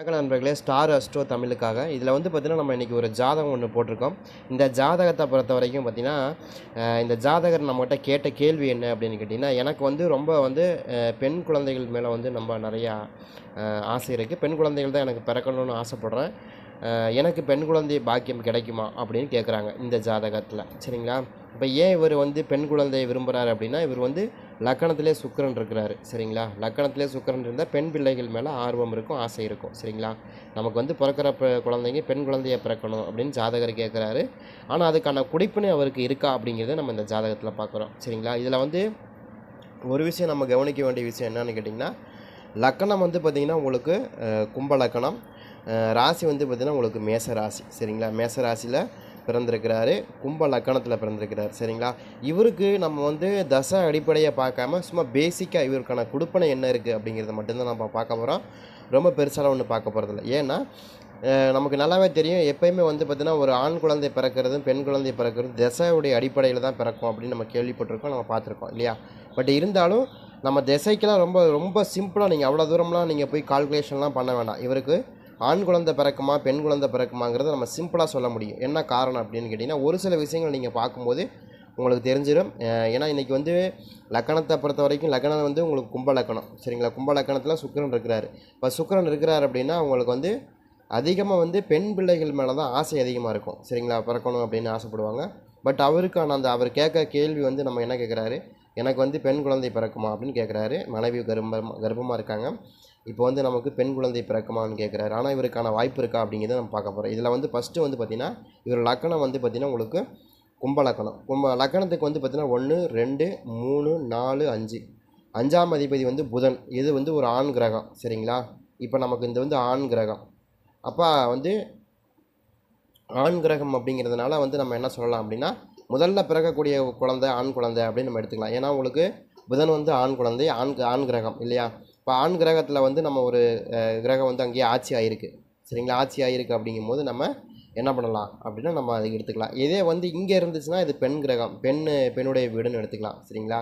வணக்கம் நண்பர்களே star astro தமிழுக்காக. இதில் வந்து பார்த்திங்கன்னா நம்ம இன்றைக்கி ஒரு ஜாதகம் ஒன்று போட்டிருக்கோம். இந்த ஜாதகத்தை பொறுத்த வரைக்கும் பார்த்திங்கன்னா இந்த ஜாதகர் நம்மகிட்ட கேட்ட கேள்வி என்ன அப்படின்னு கேட்டிங்கன்னா எனக்கு வந்து ரொம்ப வந்து பெண் குழந்தைகள் மேலே வந்து நம்ம நிறையா ஆசை இருக்குது பெண் குழந்தைகள் தான் எனக்கு பிறக்கணும்னு ஆசைப்பட்றேன். எனக்கு பெண் குழந்தை பாக்கியம் கிடைக்குமா அப்படின்னு கேட்குறாங்க இந்த ஜாதகத்தில். சரிங்களா? இப்போ ஏன் இவர் வந்து பெண் குழந்தையை விரும்புகிறாரு அப்படின்னா இவர் வந்து லக்கணத்திலே சுக்கரன் இருக்கிறாரு சரிங்களா? லக்கணத்திலே சுக்கரன் இருந்தால் பெண் பிள்ளைகள் மேலே ஆர்வம் இருக்கும் ஆசை இருக்கும் சரிங்களா? நமக்கு வந்து பிறக்கிற ப- குழந்தைங்க பெண் குழந்தைய பிறக்கணும் அப்படின்னு ஜாதகர் கேட்குறாரு ஆனால் அதுக்கான குடிப்பினை அவருக்கு இருக்கா அப்படிங்கிறத நம்ம இந்த ஜாதகத்தில் பார்க்குறோம் சரிங்களா? இதில் வந்து ஒரு விஷயம் நம்ம கவனிக்க வேண்டிய விஷயம் என்னென்னு கேட்டிங்கன்னா லக்கணம் வந்து பார்த்திங்கன்னா உங்களுக்கு கும்ப லக்கணம் ராசி வந்து பார்த்திங்கன்னா உங்களுக்கு மேச ராசி சரிங்களா? மேச ராசியில் பிறந்திருக்கிறாரு கும்ப லக்கணத்தில் பிறந்திருக்கிறார் சரிங்களா? இவருக்கு நம்ம வந்து தசை அடிப்படையை பார்க்காம சும்மா பேசிக்காக இவருக்கான கொடுப்பனை என்ன இருக்குது அப்படிங்கிறத மட்டும்தான் நம்ம பார்க்க போகிறோம் ரொம்ப பெருசாலாம் ஒன்று பார்க்க போகிறதில்ல ஏன்னா நமக்கு நல்லாவே தெரியும் எப்பயுமே வந்து பார்த்திங்கன்னா ஒரு ஆண் குழந்தை பிறக்கிறதும் பெண் குழந்தை பிறக்கிறதும் தசையுடைய அடிப்படையில் தான் பிறக்கும் அப்படின்னு நம்ம கேள்விப்பட்டிருக்கோம் நம்ம பார்த்துருக்கோம் இல்லையா? பட் இருந்தாலும் நம்ம திசைக்கெல்லாம் ரொம்ப ரொம்ப சிம்பிளாக நீங்கள் அவ்வளோ தூரம்லாம் நீங்கள் போய் கால்குலேஷன்லாம் பண்ண வேண்டாம். இவருக்கு ஆண் குழந்தை பிறக்குமா பெண் குழந்தை பிறக்குமாங்கிறத நம்ம சிம்பிளாக சொல்ல முடியும். என்ன காரணம் அப்படின்னு கேட்டிங்கன்னா ஒரு சில விஷயங்கள் நீங்கள் பார்க்கும்போது உங்களுக்கு தெரிஞ்சிடும் ஏன்னா இன்றைக்கி வந்து லக்கணத்தை பொறுத்த வரைக்கும் லக்கணம் வந்து உங்களுக்கு கும்ப லக்கணம். சரிங்களா? கும்ப லக்கணத்தில் சுக்கரன் இருக்கிறார். இப்போ சுக்கரன் இருக்கிறார் அப்படின்னா உங்களுக்கு வந்து அதிகமாக வந்து பெண் பிள்ளைகள் மேலே தான் ஆசை அதிகமாக இருக்கும். சரிங்களா? பிறக்கணும் அப்படின்னு ஆசைப்படுவாங்க. பட் அவருக்கான அந்த அவர் கேட்க கேள்வி வந்து நம்ம என்ன கேட்குறாரு? எனக்கு வந்து பெண் குழந்தை பிறக்குமா அப்படின்னு கேட்குறாரு. மனைவி கர்ப்பமாக கர்ப்பமாக இருக்காங்க. இப்போ வந்து நமக்கு பெண் குழந்தை பிறக்குமான்னு கேட்குறாரு ஆனால் இவருக்கான வாய்ப்பு இருக்கா அப்படிங்கிறத நம்ம பார்க்க போகிறோம் இதில் வந்து ஃபஸ்ட்டு வந்து பார்த்திங்கன்னா இவர் லக்கணம் வந்து பார்த்திங்கன்னா உங்களுக்கு கும்ப லக்கணம். கும்ப லக்கணத்துக்கு வந்து பார்த்திங்கன்னா ஒன்று ரெண்டு மூணு நாலு அஞ்சு. அஞ்சாம் அதிபதி வந்து புதன். இது வந்து ஒரு ஆண் கிரகம் சரிங்களா? இப்போ நமக்கு இந்த வந்து ஆண் கிரகம். அப்போ வந்து ஆண் கிரகம் அப்படிங்கிறதுனால வந்து நம்ம என்ன சொல்லலாம் அப்படின்னா முதல்ல பிறக்கக்கூடிய குழந்தை ஆண் குழந்தை அப்படின்னு நம்ம எடுத்துக்கலாம். ஏன்னா உங்களுக்கு புதன் வந்து ஆண் குழந்தை ஆண் ஆண் கிரகம் இல்லையா? இப்போ ஆண் கிரகத்தில் வந்து நம்ம ஒரு கிரகம் வந்து அங்கேயே ஆட்சி ஆகிருக்கு சரிங்களா? ஆட்சி ஆயிருக்கு அப்படிங்கும்போது நம்ம என்ன பண்ணலாம்? அப்படின்னா நம்ம அதை எடுத்துக்கலாம். இதே வந்து இங்கே இருந்துச்சுன்னா இது பெண் கிரகம். பெண் பெண்ணுடைய வீடுன்னு எடுத்துக்கலாம். சரிங்களா?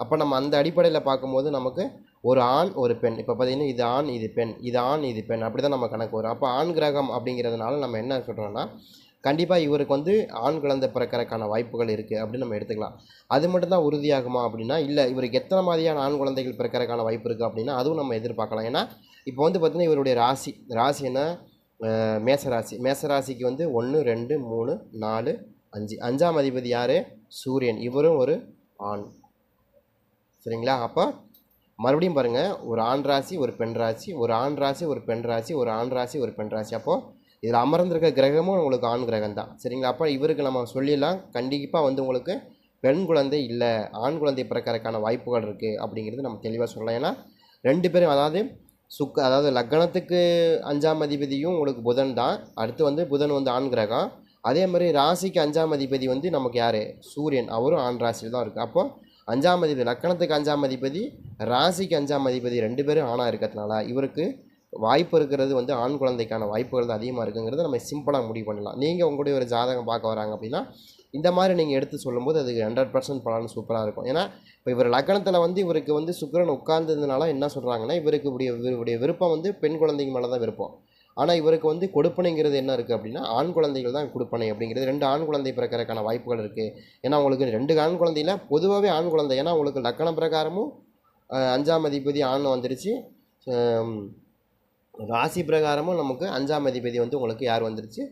அப்போ நம்ம அந்த அடிப்படையில் பார்க்கும்போது நமக்கு ஒரு ஆண் ஒரு பெண். இப்போ பார்த்தீங்கன்னா இது ஆண் இது பெண். இது ஆண் இது பெண். அப்படி தான் நம்ம கணக்கு வரும். அப்போ ஆண் கிரகம் அப்படிங்கிறதுனால நம்ம என்ன சொல்கிறோன்னா கண்டிப்பாக இவருக்கு வந்து ஆண் குழந்தை பிறக்கறதுக்கான வாய்ப்புகள் இருக்குது அப்படின்னு நம்ம எடுத்துக்கலாம். அது மட்டும்தான் உறுதியாகுமா அப்படின்னா இல்லை இவருக்கு எத்தனை மாதிரியான ஆண் குழந்தைகள் பிறக்கறதுக்கான வாய்ப்பு இருக்குது அப்படின்னா அதுவும் நம்ம எதிர்பார்க்கலாம். ஏன்னா இப்போ வந்து பார்த்திங்கன்னா இவருடைய ராசி ராசி என்ன? மேசராசி. மேசராசிக்கு வந்து ஒன்று ரெண்டு மூணு நாலு அஞ்சு. அஞ்சாம் அதிபதி யார்? சூரியன். இவரும் ஒரு ஆண். சரிங்களா? அப்போ மறுபடியும் பாருங்கள் ஒரு ஆண் ராசி ஒரு பெண் ராசி. ஒரு ஆண் ராசி ஒரு பெண் ராசி. ஒரு ஆண் ராசி ஒரு பெண் ராசி. அப்போது இதில் அமர்ந்திருக்க கிரகமும் உங்களுக்கு ஆண் கிரகம் தான் சரிங்களா? அப்போ இவருக்கு நம்ம சொல்லிடலாம். கண்டிப்பாக வந்து உங்களுக்கு பெண் குழந்தை இல்லை ஆண் குழந்தை பிறக்கறதுக்கான வாய்ப்புகள் இருக்குது அப்படிங்கிறது நம்ம தெளிவாக சொல்லலாம். ஏன்னா ரெண்டு பேரும் அதாவது சுக்க அதாவது லக்னத்துக்கு அஞ்சாம் அதிபதியும் உங்களுக்கு புதன் தான். அடுத்து வந்து புதன் வந்து ஆண் கிரகம். அதே மாதிரி ராசிக்கு அஞ்சாம் அதிபதி வந்து நமக்கு யார்? சூரியன். அவரும் ஆண் ராசியில் தான் இருக்குது அப்போது அஞ்சாம் அதிபதி லக்கணத்துக்கு அஞ்சாம் அதிபதி ராசிக்கு அஞ்சாம் அதிபதி ரெண்டு பேரும் ஆணாக இருக்கிறதுனால இவருக்கு வாய்ப்பு இருக்கிறது வந்து ஆண் குழந்தைக்கான வாய்ப்புகள் தான் அதிகமாக இருக்குங்கிறத நம்ம சிம்பிளாக முடிவு பண்ணலாம். நீங்கள் உங்களுடைய ஒரு ஜாதகம் பார்க்க வராங்க அப்படின்னா இந்த மாதிரி நீங்கள் எடுத்து சொல்லும்போது அதுக்கு ஹண்ட்ரட் பர்சன்ட் பலன் சூப்பராக இருக்கும். ஏன்னா இப்போ இவர் லக்கணத்தில் வந்து இவருக்கு வந்து சுக்கரன் உட்கார்ந்ததுனால என்ன சொல்கிறாங்கன்னா இவருக்கு இவருடைய இவருடைய விருப்பம் வந்து பெண் குழந்தைங்க மேலே தான் விருப்பம். ஆனால் இவருக்கு வந்து கொடுப்பனைங்கிறது என்ன இருக்குது அப்படின்னா ஆண் குழந்தைகள் தான் கொடுப்பனை அப்படிங்கிறது. ரெண்டு ஆண் குழந்தை பிறக்கிறதுக்கான வாய்ப்புகள் இருக்குது ஏன்னா உங்களுக்கு ரெண்டு ஆண் குழந்தையில பொதுவாகவே ஆண் குழந்தை. ஏன்னா உங்களுக்கு லக்கண பிரகாரமும் அஞ்சாம் அதிபதி ஆண் வந்துருச்சு. ராசி பிரகாரமும் நமக்கு அஞ்சாம் அதிபதி வந்து உங்களுக்கு யார் வந்துருச்சு?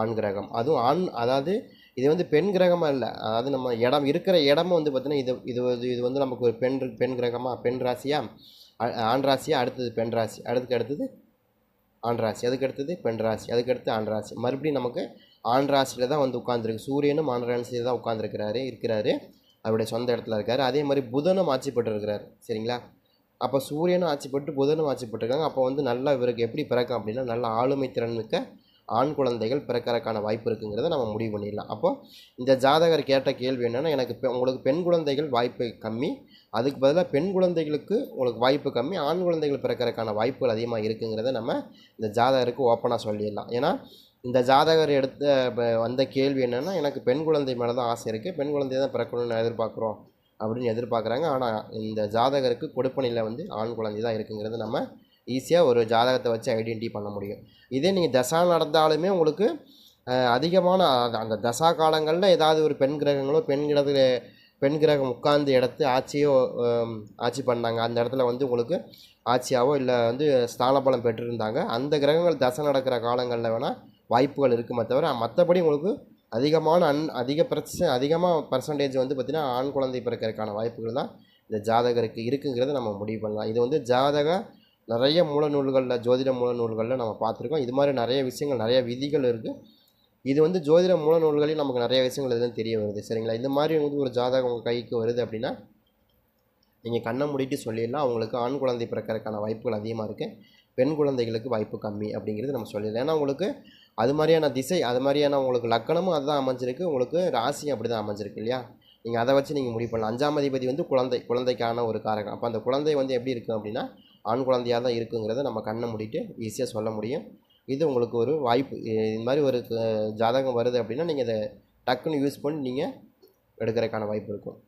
ஆண் கிரகம். அதுவும் ஆண் அதாவது இது வந்து பெண் கிரகமாக இல்லை. அதாவது நம்ம இடம் இருக்கிற இடமும் வந்து பார்த்திங்கன்னா இது இது இது வந்து நமக்கு ஒரு பெண் பெண் கிரகமாக பெண் ராசியா? ஆண் ராசியாக அடுத்தது பெண் ராசி. அடுத்துக்கு அடுத்தது ஆண் ராசி. அதுக்கு அடுத்தது பெண் ராசி. அதுக்கு அடுத்து ஆண் ராசி. மறுபடியும் நமக்கு ஆண் ராசியில் தான் வந்து உட்காந்துருக்கு சூரியனும் ஆண் ராசியில் தான் உட்காந்துருக்கிறாரு இருக்கிறாரு. அவருடைய சொந்த இடத்துல இருக்காரு. அதே மாதிரி புதனும் ஆட்சி பெற்று இருக்கிறாரு சரிங்களா? அப்போ சூரியனும் ஆட்சிப்பட்டு புதனும் ஆட்சிப்பட்டுருக்காங்க. அப்போ வந்து நல்லா இவருக்கு எப்படி பிறக்கும் அப்படின்னா நல்ல ஆளுமை திறன் மிக்க ஆண் குழந்தைகள் பிறக்கறதுக்கான வாய்ப்பு இருக்குங்கிறத நம்ம முடிவு பண்ணிடலாம். அப்போ இந்த ஜாதகர் கேட்ட கேள்வி என்னென்னா எனக்கு பெ- உங்களுக்கு பெண் குழந்தைகள் வாய்ப்பு கம்மி. அதுக்கு பதிலாக பெண் குழந்தைகளுக்கு உங்களுக்கு வாய்ப்பு கம்மி. ஆண் குழந்தைகள் பிறக்கறதுக்கான வாய்ப்புகள் அதிகமாக இருக்குங்கிறத நம்ம இந்த ஜாதகருக்கு ஓப்பனாக சொல்லிடலாம். ஏன்னா இந்த ஜாதகர் எடுத்த ப- வந்த கேள்வி என்னென்னா எனக்கு பெண் குழந்தை மேலே தான் ஆசை இருக்குது பெண் குழந்தை தான் பிறக்கணும்னு எதிர்பார்க்குறோம். அப்படின்னு எதிர்பார்க்குறாங்க. ஆனால் இந்த ஜாதகருக்கு கொடுப்பனையில் வந்து ஆண் குழந்தை தான் இருக்குங்கிறது நம்ம ஈஸியாக ஒரு ஜாதகத்தை வச்சு ஐடென்டி பண்ண முடியும். இதே நீங்கள் தசா நடந்தாலுமே உங்களுக்கு அதிகமான அந்த- தசா காலங்களில் ஏதாவது ஒரு பெண் கிரகங்களோ பெண் இடத்துல பெண் கிரகம் உட்கார்ந்து இடத்து ஆட்சியோ ஆட்சி பண்ணாங்க. அந்த இடத்துல வந்து உங்களுக்கு ஆட்சியாவோ இல்லை வந்து ஸ்தானபலம் பெற்றிருந்தாங்க. அந்த கிரகங்கள் தசை நடக்கிற காலங்களில் வேணால் வாய்ப்புகள் இருக்குமே தவிர மற்றபடி உங்களுக்கு அதிகமான அன் அதிக பிரச்சனை அதிகமாக பர்சன்டேஜ் வந்து பார்த்திங்கன்னா ஆண் குழந்தை பிறக்கிறதுக்கான வாய்ப்புகள் தான் இந்த ஜாதகருக்கு இருக்குங்கிறத நம்ம முடிவு பண்ணலாம். இது வந்து ஜாதக நிறைய மூல நூல்களில் ஜோதிட மூல நூல்களில் நம்ம பார்த்துருக்கோம். இது மாதிரி நிறைய விஷயங்கள் நிறைய விதிகள் இருக்குது இது வந்து ஜோதிட மூல நூல்களையும் நமக்கு நிறைய விஷயங்கள் எதுவும் தெரிய வருது. சரிங்களா? இந்த மாதிரி வந்து ஒரு ஜாதகம் உங்கள் கைக்கு வருது அப்படின்னா நீங்கள் கண்ணை மூடிட்டு சொல்லிடலாம். அவங்களுக்கு ஆண் குழந்தை பிறக்கிறதுக்கான வாய்ப்புகள் அதிகமாக இருக்குது பெண் குழந்தைகளுக்கு வாய்ப்பு கம்மி அப்படிங்கிறது நம்ம சொல்லிடலாம். ஏன்னா உங்களுக்கு அது மாதிரியான திசை அது மாதிரியான உங்களுக்கு லக்கணமும் அதுதான் அமைஞ்சிருக்கு. உங்களுக்கு ராசியும் அப்படி தான் அமைஞ்சிருக்கு இல்லையா? நீங்கள் அதை வச்சு நீங்கள் முடிவு பண்ணலாம். அஞ்சாம் அதிபதி வந்து குழந்தை குழந்தைக்கான ஒரு காரகம். அப்போ அந்த குழந்தை வந்து எப்படி இருக்கும் அப்படின்னா ஆண் குழந்தையாக தான் இருக்குங்கிறத நம்ம கண்ணை மூடிட்டு ஈஸியாக சொல்ல முடியும். இது உங்களுக்கு ஒரு வாய்ப்பு. இது மாதிரி ஒரு ஜாதகம் வருது அப்படின்னா நீங்கள் இதை டக்குன்னு யூஸ் பண்ணி நீங்கள் எடுக்கிறதுக்கான வாய்ப்பு இருக்கும்.